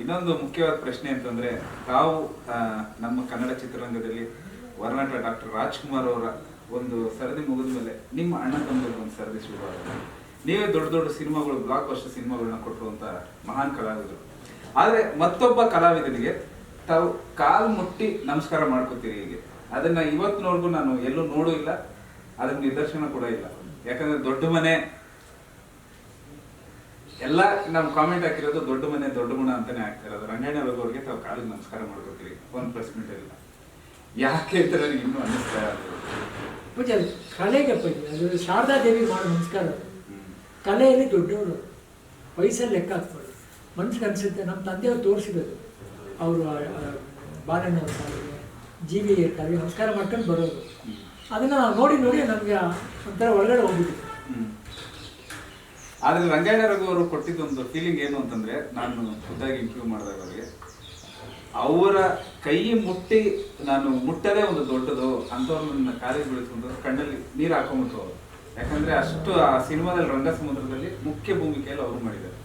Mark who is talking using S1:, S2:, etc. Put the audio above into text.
S1: ಇನ್ನೊಂದು ಮುಖ್ಯವಾದ ಪ್ರಶ್ನೆ ಅಂತಂದ್ರೆ, ತಾವು ನಮ್ಮ ಕನ್ನಡ ಚಿತ್ರರಂಗದಲ್ಲಿ ವರ್ನಾಟ ಡಾಕ್ಟರ್ ರಾಜ್ಕುಮಾರ್ ಅವರ ಒಂದು ಸರದಿ ಮುಗಿದ ಮೇಲೆ ನಿಮ್ಮ ಅಣ್ಣ ತಮ್ಮದಲ್ಲಿ ಒಂದು ಸರದಿ ಶುರುವಾಗ ನೀವೇ ದೊಡ್ಡ ದೊಡ್ಡ ಸಿನಿಮಾಗಳು ಬ್ಲಾಕ್ ಬಸ್ಟರ್ ಸಿನಿಮಾಗಳನ್ನ ಕೊಟ್ಟಿರುವಂತ ಮಹಾನ್ ಕಲಾವಿದರು. ಆದ್ರೆ ಮತ್ತೊಬ್ಬ ಕಲಾವಿದನಿಗೆ ತಾವು ಕಾಲ್ ಮುಟ್ಟಿ ನಮಸ್ಕಾರ ಮಾಡ್ಕೋತೀರಿ ಹೀಗೆ. ಅದನ್ನ ಇವತ್ತಿನವರೆಗೂ ನಾನು ಎಲ್ಲೂ ನೋಡೂ ಇಲ್ಲ ಅದನ್ನ ನಿದರ್ಶನ ಕೂಡ ಇಲ್ಲ. ಯಾಕಂದ್ರೆ ದೊಡ್ಡ ಮನೆ ಎಲ್ಲ ನಾವು ಕಾಮೆಂಟ್ ಹಾಕಿರೋದು ದೊಡ್ಡ ಮನೆ ದೊಡ್ಡ ಗುಣ ಅಂತಾನೆ ಹಾಕ್ತಿರೋದು ರಂಗಣ್ಣ ಅವ್ರಿಗೆ ತಾವು ಕಾಲಿಗೆ ನಮಸ್ಕಾರ ಮಾಡ್ಕೋತೀರಿ. ಒಂದ್ ಪ್ಲಸ್ ಮಿನಿಟ್ ಇಲ್ಲ ಯಾಕೆ ಅಂತ ನನಗೆ ಇನ್ನೂ ಅನ್ನಿಸ್ತಾ ಇರೋದು
S2: ಪೂಜೆ ಕಲೆಗೆ ಪೂಜೆ ಅದು ಶಾರದಾ ದೇವಿ ಮಾಡೋ ನಮಸ್ಕಾರ. ಕಲೆಯಲ್ಲಿ ದೊಡ್ಡವರು. ವಯಸ್ಸಲ್ಲಿ ಲೆಕ್ಕ ಹಾಕ್ಬೋದು ಮನ್ಸಿಗೆ ಅನಿಸುತ್ತೆ ನಮ್ಮ ತಂದೆಯವ್ರು ತೋರಿಸಿರೋದು. ಅವರು ಬಾಲಣ್ಣ ಜೀವಿ ಇರ್ತಾರೆ ಜಿ ವಿ ಕಾಲಿಗೆ ನಮಸ್ಕಾರ ಮಾಡ್ಕೊಂಡು ಬರೋದು. ಅದನ್ನ ನೋಡಿ ನೋಡಿ ನಮಗೆ ಒಂಥರ ಒಳಗಡೆ ಹೋಗ್ಬಿಟ್ಟಿದೆ.
S1: ಆದ್ರೆ ರಂಗಾಯಣ ರಘು ಅವರು ಕೊಟ್ಟಿದ್ದೊಂದು ಫೀಲಿಂಗ್ ಏನು ಅಂತಂದ್ರೆ ನಾನು ಖುದ್ದಾಗಿ ಇಂಟರ್ವ್ಯೂ ಮಾಡಿದಾಗ ಅವರಿಗೆ, ಅವರ ಕೈ ಮುಟ್ಟಿ ನಾನು ಮುಟ್ಟದೇ ಒಂದು ದೊಡ್ಡದು ಅಂಥವ್ರು ನನ್ನ ಕಾಲೇಜ್ ಬೆಳೆಸ್ಕೊಂಡು ಕಣ್ಣಲ್ಲಿ ನೀರು ಹಾಕೊಂಬಿಟ್ಟು ಅವರು. ಯಾಕಂದ್ರೆ ಅಷ್ಟು ಆ ಸಿನಿಮಾದಲ್ಲಿ ರಂಗ ಸಮುದ್ರದಲ್ಲಿ ಮುಖ್ಯ ಭೂಮಿಕೆಯಲ್ಲಿ ಅವರು ಮಾಡಿದ್ದಾರೆ.